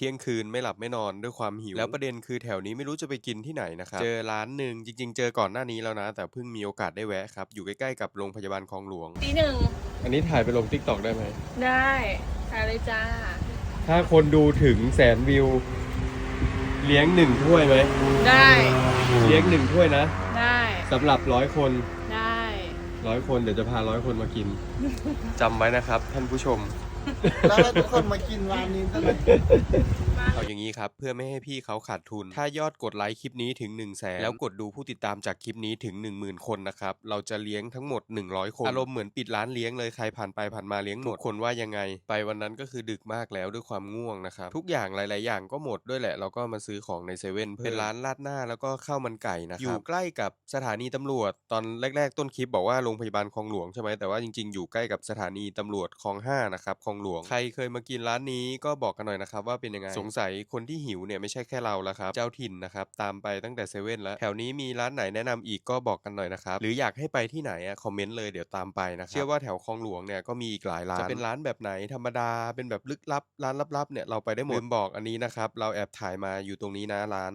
ที่ยงคืนไม่หลับไม่นอนด้วยความหิว แล้วประเด็นคือแถวนี้ไม่รู้จะไปกินที่ไหนนะครับเจอร้านหนึ่งจริง ๆ เจอก่อนหน้านี้แล้วนะ แต่เพิ่งมีโอกาสได้แวะครับ อยู่ใกล้ๆกับโรงพยาบาลคลองหลวงตีหนึ่งอันนี้ถ่ายไปลงทิกตอกได้ไหมได้ถ่ายเลยจ้า ถ้าคนดูถึงแสนวิว เลี้ยงหนึ่งถ้วยไหมได้ เลี้ยงหนึ่งถ้วยนะ ได้สำหรับร้อยคนได้ร้อยคนเดี๋ยวจะพาร้อยคนมากินจำไว้นะครับ ท่านผู้ชม แล้วให้ทุกคนมากินร้านนี้กันเลอา อย่างนี้ครับเพื่อไม่ให้พี่เขาขาดทุน ถ้ายอดกดไลค์คลิปนี้ถึง1 0 0 0 0แสนแล้วกดดูผู้ติดตามจากคลิปนี้ถึง 10,000 คนนะครับเราจะเลี้ยงทั้งหมด 100 คนอารมณ์เหมือนปิดร้านเลี้ยงเลยใครผ่านไปผ่านมาเลี้ยงหมดคนว่ายังไง ไปวันนั้นก็คือดึกมากแล้วด้วยความง่วงนะครับทุกอย่างหลาย ๆ อย่างก็หมดด้วยแหละ เราก็มาซื้อของในเซเว่นเป็นร้านราดหน้าแล้วก็ข้าวมันไก่นะครับอยู่ใกล้กับสถานีตำรวจ ตอนแรก ๆ ต้นคลิปบอกว่าโรงพยาบาลคลองหลวงใช่ไหมแต่ว่าจริง ๆ อยู่ใกล้กับสถานีตำรวจคลองห้านะครับคลองหลวงใครเคยมากินร้านนี้ก็บอกกันหน่อยนะครับว่าเป็นยังไงสงสัยคนที่หิวเนี่ยไม่ใช่แค่เราแล้วครับเจ้าถิ่นนะครับตามไปตั้งแต่เซเว่นแล้วแถวนี้มีร้านไหนแนะนำอีกก็บอกกันหน่อยนะครับหรืออยากให้ไปที่ไหนอะคอมเมนต์เลยเดี๋ยวตามไปนะครับเชื่อว่าแถวคลองหลวงเนี่ยก็มีอีกหลายร้านจะเป็นร้านแบบไหนธรรมดาเป็นแบบลึกลับร้านลับๆเนี่ยเราไปได้หมดลืมบอกอันนี้นะครับเราแอบถ่ายมาอยู่ตรงนี้นะร้าน